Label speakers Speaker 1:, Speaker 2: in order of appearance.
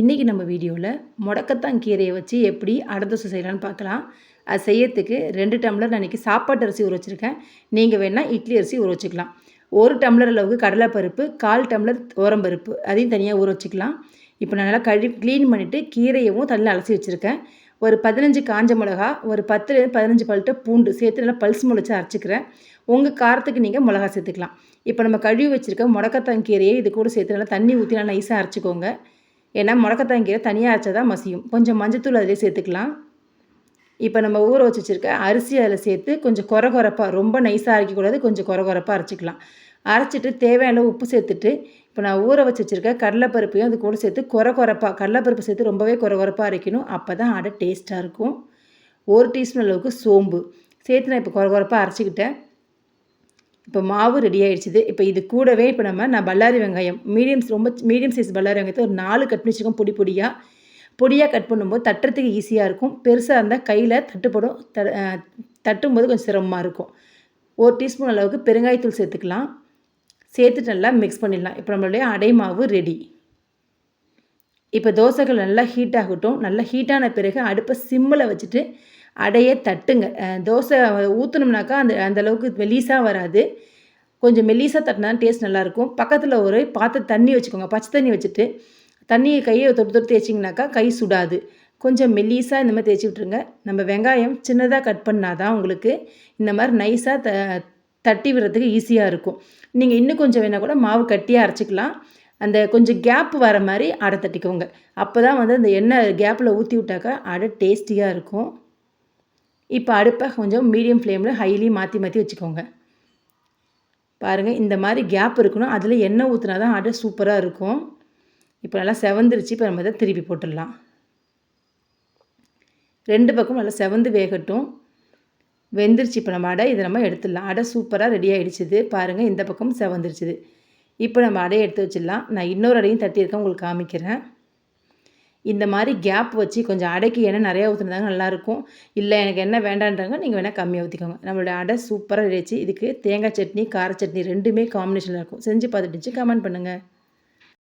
Speaker 1: இன்றைக்கி நம்ம வீடியோவில் முடக்கத்தான் கீரையை வச்சு எப்படி அடை தோசை பார்க்கலாம். அது செய்யறதுக்கு ரெண்டு டம்ளர் நான் இன்றைக்கி சாப்பாட்டு அரிசி ஊற வச்சுருக்கேன். நீங்கள் வேணால் இட்லி அரிசி ஊற வச்சுக்கலாம். ஒரு டம்ளர் அளவுக்கு கடலைப்பருப்பு கால் டம்ளர் பருப்பு அதையும் தனியாக ஊற வச்சுக்கலாம். இப்போ நான் நல்லா கழுவி க்ளீன் பண்ணிவிட்டு கீரையவும் தண்ணியில் அலசி வச்சுருக்கேன். ஒரு பதினஞ்சு காஞ்ச மிளகா ஒரு பத்துலேருந்து பதினஞ்சு பல்ட்ட பூண்டு சேர்த்து நல்லா பல்ஸ் முளைச்சி அரைச்சிக்கிறேன். உங்கள் காரத்துக்கு நீங்கள் மிளகா சேர்த்துக்கலாம். இப்போ நம்ம கழுவி வச்சுருக்க முடக்கத்தான் கீரையை இது கூட சேர்த்து நல்லா தண்ணி ஊற்றி நல்லா நைஸாக அரைச்சிக்கோங்க. ஏன்னா முடக்கத்தான் கீரை தனியாக அரைச்சா தான் மசியும். கொஞ்சம் மஞ்சத்தூள் அதிலே சேர்த்துக்கலாம். இப்போ நம்ம ஊற வச்சு வச்சுருக்க அரிசி அதில் சேர்த்து கொஞ்சம் குறை குறைப்பாக ரொம்ப நைஸாக அரைக்கக்கூடாது கொஞ்சம் குறை குறைப்பாக அரைச்சிக்கலாம். அரைச்சிட்டு தேவையான உப்பு சேர்த்துட்டு இப்போ நான் ஊற வச்சு வச்சுருக்க கடலைப்பருப்பையும் அது கூட சேர்த்து குறை குறைப்பாக கடலைப்பருப்பு சேர்த்து ரொம்பவே குறை குறைப்பாக அரைக்கணும். அப்போ தான் அடை டேஸ்ட்டாக இருக்கும். ஒரு டீஸ்பூன் அளவுக்கு சோம்பு. சேர்த்து நான் இப்போ குறை குறைப்பாக அரைச்சிக்கிட்டேன். இப்போ மாவு ரெடி ஆகிடுச்சிது இப்போ இது கூடவே இப்போ நம்ம நான் பல்லாரி வெங்காயம் மீடியம் ரொம்ப மீடியம் சைஸ் பல்லாரி வெங்காயத்தை ஒரு நாலு கட் பண்ணி வச்சுருக்கோம் பொடி பொடியாக பொடியாக கட் பண்ணும்போது தட்டுறதுக்கு ஈஸியாக இருக்கும். பெருசாக இருந்தால் கையில் தட்டுப்படும் த தட்டும்போது கொஞ்சம் சிரமமாக இருக்கும். ஒரு டீஸ்பூன் அளவுக்கு பெருங்காயத்தூள் சேர்த்துக்கலாம். சேர்த்துட்டு நல்லா மிக்ஸ் பண்ணிடலாம். இப்போ நம்மளுடைய அடை மாவு ரெடி இப்போ தோசைகள் நல்லா ஹீட் ஆகட்டும். நல்லா ஹீட்டான பிறகு அடுப்பை சிம்மில் வச்சுட்டு அடையை தட்டுங்க. தோசை ஊற்றணும்னாக்கா அந்த அந்தளவுக்கு மெலீஸாக வராது. கொஞ்சம் மெல்லீஸாக தட்டினா டேஸ்ட் நல்லாயிருக்கும் பக்கத்தில் ஒரு பாத்திர தண்ணி வச்சுக்கோங்க. பச்சை தண்ணி வச்சுட்டு தண்ணியை கையை தொட்டு தொட்டு தேய்ச்சிங்கனாக்கா கை சுடாது. கொஞ்சம் மெல்லீஸாக இந்த மாதிரி தேய்ச்சி விட்ருங்க நம்ம வெங்காயம் சின்னதாக கட் பண்ணால் தான் உங்களுக்கு இந்த மாதிரி நைஸாக த தட்டி விடுறதுக்கு ஈஸியாக இருக்கும். நீங்கள் இன்னும் கொஞ்சம் வேணால் கூட மாவு கட்டியாக அரைச்சிக்கலாம். அந்த கொஞ்சம் கேப் வர மாதிரி அடை தட்டிக்கோங்க. அப்போ தான் வந்து அந்த எண்ணெய் கேப்பில் ஊற்றி விட்டாக்கா அடை டேஸ்டியாக இருக்கும். இப்போ அடுப்பை கொஞ்சம் மீடியம் ஃப்ளேமில் ஹைலி மாற்றி மாற்றி வச்சுக்கோங்க. பாருங்கள் இந்த மாதிரி கேப் இருக்கணும். அதில் எண்ணெய் ஊற்றினா தான் அடை சூப்பராக இருக்கும். இப்போ நல்லா செவந்துருச்சு. இப்போ நம்ம இதை திருப்பி போட்டுடலாம். ரெண்டு பக்கம் நல்லா செவந்து வேகட்டும். வெந்துருச்சு. இப்போ நம்ம அடை இதை நம்ம எடுத்துடலாம். அடை சூப்பராக ரெடி ஆகிடுச்சிது பாருங்கள் இந்த பக்கம் செவந்துருச்சுது. இப்போ நம்ம அடையை எடுத்து வச்சிடலாம். நான் இன்னொரு அடையும் தட்டியிருக்கேன். உங்களுக்கு காமிக்கிறேன். இந்த மாதிரி கேப் வச்சு கொஞ்சம் அடைக்கு எண்ணெய் நிறையா ஊற்றுனதாங்க நல்லாயிருக்கும். இல்லை எனக்கு என்ன வேண்டான்றாங்க நீங்கள் வேணால் கம்மியாக ஊற்றிக்கோங்க நம்மளோட அடை சூப்பராக இருந்துச்சு. இதுக்கு தேங்காய் சட்னி கார சட்னி ரெண்டுமே காம்பினேஷனில் இருக்கும். செஞ்சு பார்த்துட்டு கமெண்ட் பண்ணுங்கள்